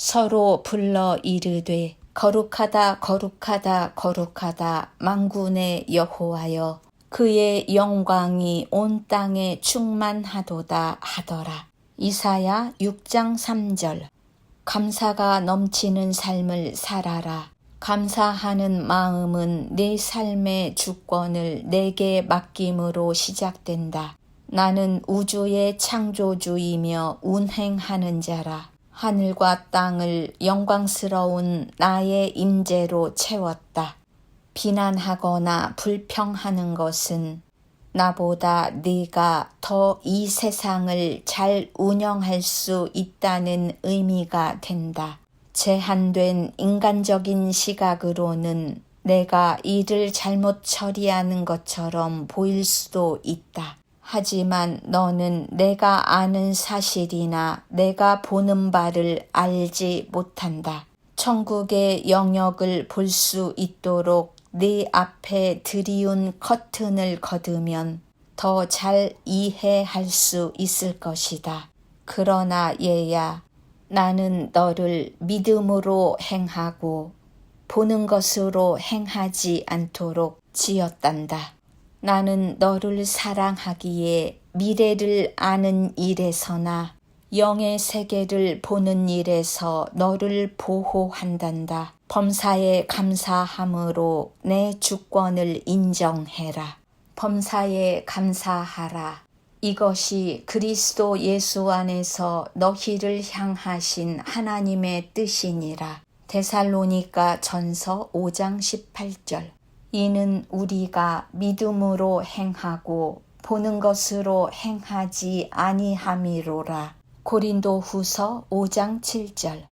서로 불러 이르되 거룩하다 거룩하다 거룩하다 만군의 여호와여 그의 영광이 온 땅에 충만하도다 하더라. 이사야 6장 3절 감사가 넘치는 삶을 살아라. 감사하는 마음은 내 삶의 주권을 내게 맡김으로 시작된다. 나는 우주의 창조주이며 운행하는 자라. 하늘과 땅을 영광스러운 나의 임재로 채웠다. 비난하거나 불평하는 것은 나보다 네가 더 이 세상을 잘 운영할 수 있다는 의미가 된다. 제한된 인간적인 시각으로는 내가 일을 잘못 처리하는 것처럼 보일 수도 있다. 하지만 너는 내가 아는 사실이나 내가 보는 바를 알지 못한다. 천국의 영역을 볼 수 있도록 네 앞에 드리운 커튼을 걷으면 더 잘 이해할 수 있을 것이다. 그러나 얘야, 나는 너를 믿음으로 행하고 보는 것으로 행하지 않도록 지었단다. 나는 너를 사랑하기에 미래를 아는 일에서나 영의 세계를 보는 일에서 너를 보호한단다. 범사에 감사함으로 내 주권을 인정해라. 범사에 감사하라. 이것이 그리스도 예수 안에서 너희를 향하신 하나님의 뜻이니라. 데살로니가 전서 5장 18절. 이는 우리가 믿음으로 행하고 보는 것으로 행하지 아니함이로라. 고린도 후서 5장 7절.